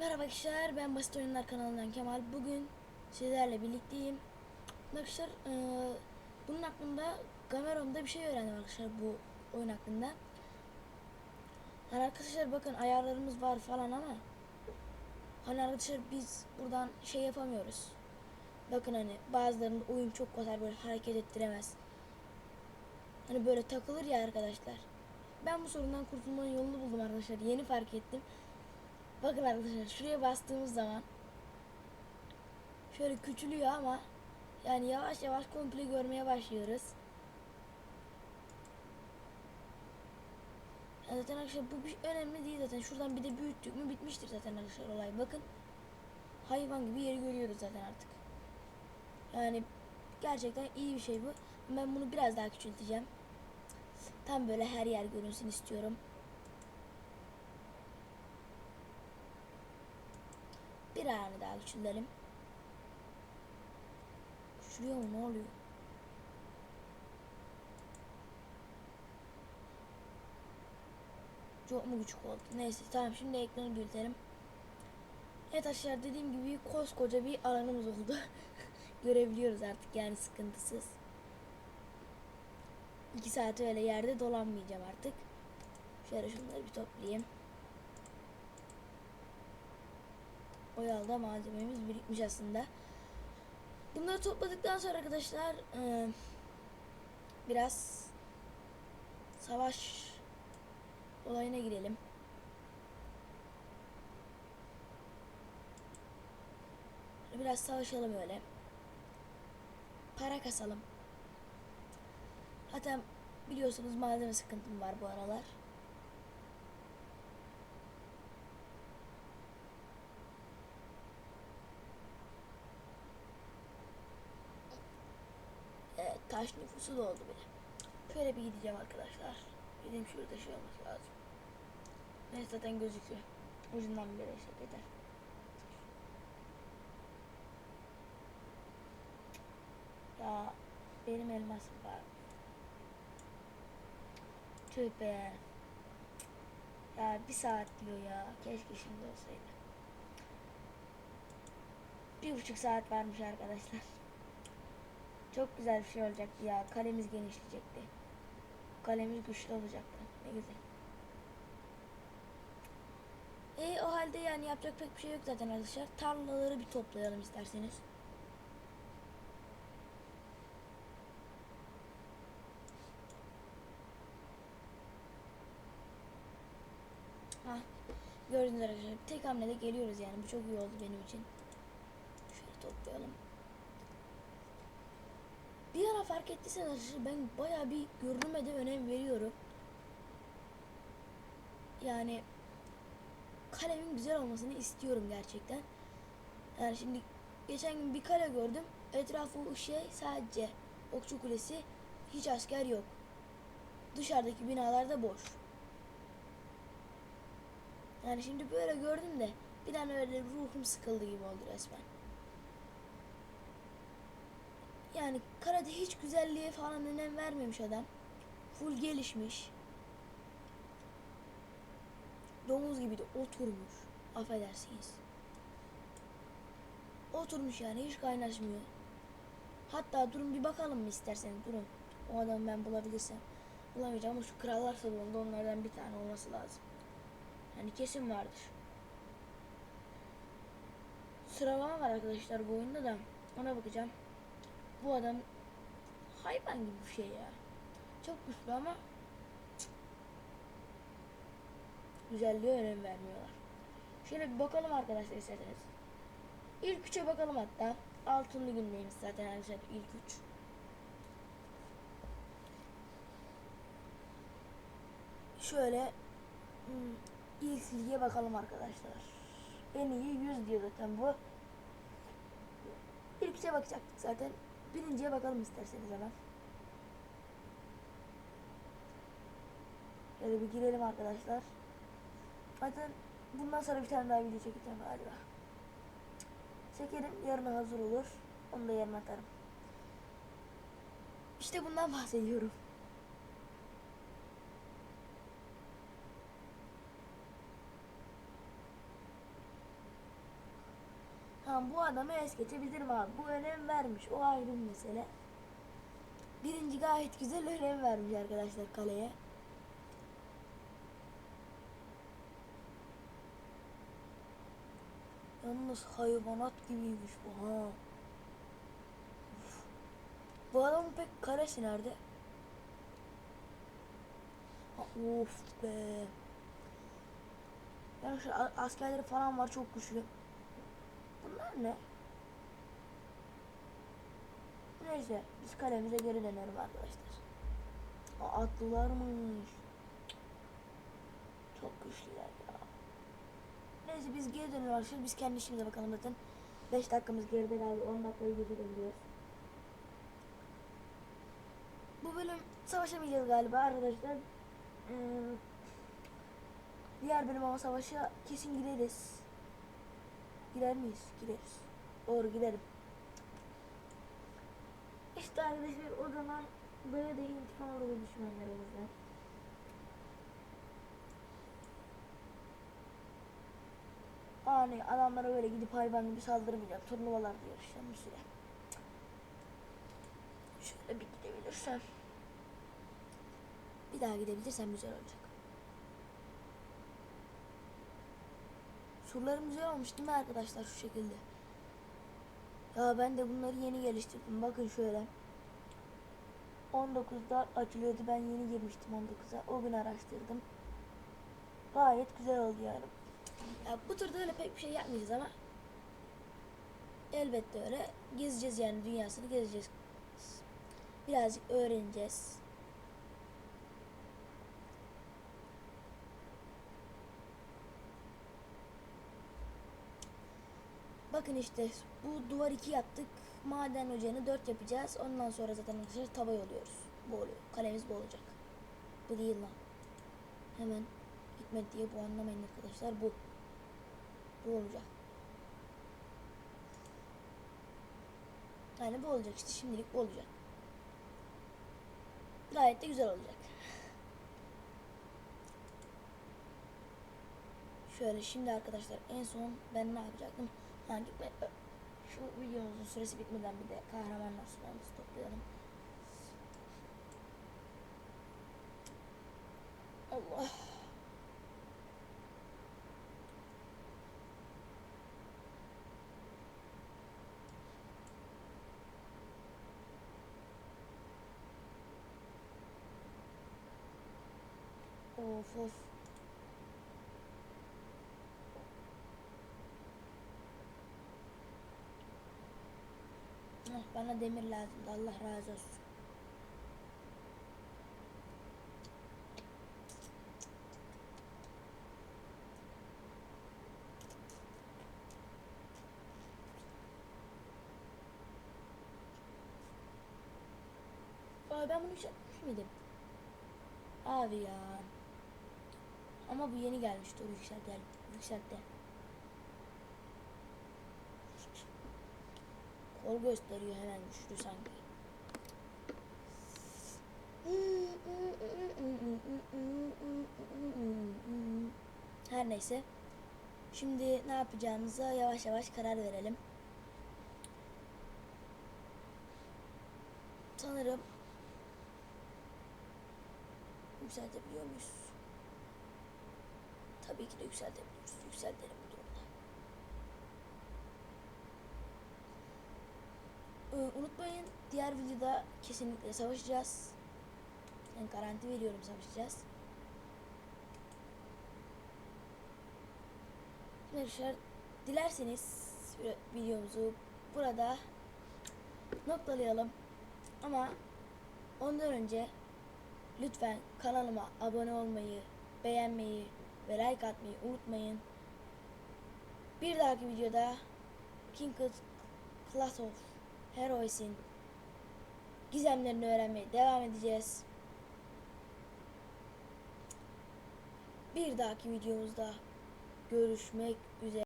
Merhaba arkadaşlar ben Basit Oyunlar kanalından Kemal. Bugün sizlerle birlikteyim. Arkadaşlar eee, bunun hakkında Gameron'da bir şey öğrendim arkadaşlar bu oyun hakkında. Hani arkadaşlar bakın ayarlarımız var falan ama hani arkadaşlar biz buradan şey yapamıyoruz. Bakın hani bazılarında oyun çok kolay böyle hareket ettiremez. Hani böyle takılır ya arkadaşlar. Ben bu sorundan kurtulmanın yolunu buldum arkadaşlar. Yeni fark ettim. Bakın arkadaşlar şuraya bastığımız zaman şöyle küçülüyor ama yani yavaş yavaş komple görmeye başlıyoruz. Ya zaten arkadaşlar bu bir önemli değil zaten. Şuradan bir de büyüttük mü bitmiştir zaten arkadaşlar olay. Bakın hayvan gibi yeri görüyoruz zaten artık. Yani gerçekten iyi bir şey bu. Ben bunu biraz daha küçülteceğim. Tam böyle her yer görünsün istiyorum. Bir ayağını daha küçültelim. Küçülüyor mu ne oluyor? Çok mu küçük oldu? Neyse tamam şimdi ekranı büyütelim. Evet arkadaşlar dediğim gibi koskoca bir alanımız oldu. Görebiliyoruz artık yani sıkıntısız. İki saat öyle yerde dolanmayacağım artık. Şöyle şunları bir toplayayım. Oyalda malzememiz birikmiş aslında. Bunları topladıktan sonra arkadaşlar e, biraz savaş olayına girelim. Biraz savaşalım öyle. Para kasalım. Hatta biliyorsunuz malzeme sıkıntım var bu aralar. Evet, taş nüfusu da oldu bile. Şöyle bir gideceğim arkadaşlar. Gideyim şurada şey olması lazım. Neyse zaten gözüküyor. Ucundan yere şey yeter. Ya benim elmasım var. Tüh be. Ya bir saat diyor ya. Keşke şimdi olsaydı. Bir buçuk saat varmış arkadaşlar. Çok güzel bir şey olacaktı ya. Kalemiz genişleyecekti. Kalemiz güçlü olacaktı. Ne güzel. E o halde yani yapacak pek bir şey yok zaten arkadaşlar. Tarlaları bir toplayalım isterseniz. Ha, gördüğünüz arkadaşlar tek hamlede geliyoruz yani. Bu çok iyi oldu benim için. Şöyle toplayalım. Bir ara fark ettiyseniz ben bayağı bir görünüme de önem veriyorum. Yani kalemin güzel olmasını istiyorum gerçekten. Yani şimdi geçen gün bir kale gördüm. Etrafı şey sadece okçu kulesi hiç asker yok. Dışarıdaki binalar da boş. Yani şimdi böyle gördüm de bir an öyle ruhum sıkıldı gibi oldu resmen. Yani karate hiç güzelliğe falan önem vermemiş adam. Full gelişmiş. Domuz gibi de oturmuş. Affedersiniz. Oturmuş yani hiç kaynaşmıyor. Hatta durun bir bakalım mı isterseniz durun. O adamı ben bulabilirsem. Bulamayacağım ama şu krallar salonunda onlardan bir tane olması lazım. Yani kesin vardır. Sıralama var arkadaşlar bu oyunda da. Ona bakacağım. Bu adam hayvan gibi bir şey ya. Çok güçlü ama güzelliğe önem vermiyorlar. Şöyle bir bakalım arkadaşlar isterseniz. İlk üçe bakalım hatta. Altınlı gündeyimiz zaten arkadaşlar ilk üç. Şöyle hmm, ilk lige bakalım arkadaşlar. En iyi 100 diyor zaten bu. İlk üçe bakacaktık zaten. Birinciye bakalım isterseniz hemen. Şöyle bir girelim arkadaşlar. Zaten bundan sonra bir tane daha video çekeceğim galiba. Çekerim yarına hazır olur. Onu da yarın atarım. İşte bundan bahsediyorum. Zaman bu adamı es geçebilirim abi. Bu önem vermiş. O ayrı bir mesele. Birinci gayet güzel önem vermiş arkadaşlar kaleye. Yalnız hayvanat gibiymiş bu ha. Uf. Bu adamın pek karesi nerede? Of be. Yani şu askerleri falan var çok güçlü. Bunlar ne? Neyse biz kalemize geri dönelim arkadaşlar. Aa, atlılarmış. Çok güçlüler ya. Neyse biz geri dönelim arkadaşlar. Biz kendi işimize bakalım zaten. 5 dakikamız geride kaldı. 10 dakikayı geçirebiliyoruz. Bu bölüm savaşamayacağız galiba arkadaşlar. Ee, diğer bölüm ama savaşa kesin gideriz. Gider miyiz? Gideriz. Doğru giderim. İşte arkadaşlar o zaman böyle de intikam alır düşmanlarımızdan. Ani adamlara böyle gidip hayvan gibi saldırmayacağım. Turnuvalarda yarışacağım bir süre. Şöyle bir gidebilirsem. Bir daha gidebilirsem güzel olacak. Surlarım güzel olmuş değil mi arkadaşlar şu şekilde? Ya ben de bunları yeni geliştirdim. Bakın şöyle. 19'da açılıyordu. Ben yeni girmiştim 19'a. O gün araştırdım. Gayet güzel oldu yani. Ya bu turda öyle pek bir şey yapmayacağız ama elbette öyle gezeceğiz yani dünyasını gezeceğiz. Birazcık öğreneceğiz. Bakın işte bu duvar 2 yaptık. Maden ocağını 4 yapacağız. Ondan sonra zaten arkadaşlar tava yoluyoruz. Bu oluyor. Kalemiz bu olacak. Bu değil lan. Hemen gitmedi diye bu anlamayın arkadaşlar. Bu. Bu olacak. Yani bu olacak işte şimdilik bu olacak. Gayet de güzel olacak. Şöyle şimdi arkadaşlar en son ben ne yapacaktım? Hangi şu videomuzun süresi bitmeden bir de kahramanlar sularımızı toplayalım. Allah. Of of. Bana demir lazımdı. Allah razı olsun. Aa, ben bunu yükseltmiş miydim? Abi ya. Ama bu yeni gelmişti o yükseltti. Yükseltti. Kol gösteriyor hemen güçlü sanki. Her neyse. Şimdi ne yapacağımıza yavaş yavaş karar verelim. Sanırım yükseltebiliyor muyuz? Tabii ki de yükseltebiliyoruz. Yükseltelim unutmayın diğer videoda kesinlikle savaşacağız. Yani garanti veriyorum savaşacağız. Arkadaşlar dilerseniz videomuzu burada noktalayalım. Ama ondan önce lütfen kanalıma abone olmayı, beğenmeyi ve like atmayı unutmayın. Bir dahaki videoda King Class of Heroes'in gizemlerini öğrenmeye devam edeceğiz. Bir dahaki videomuzda görüşmek üzere.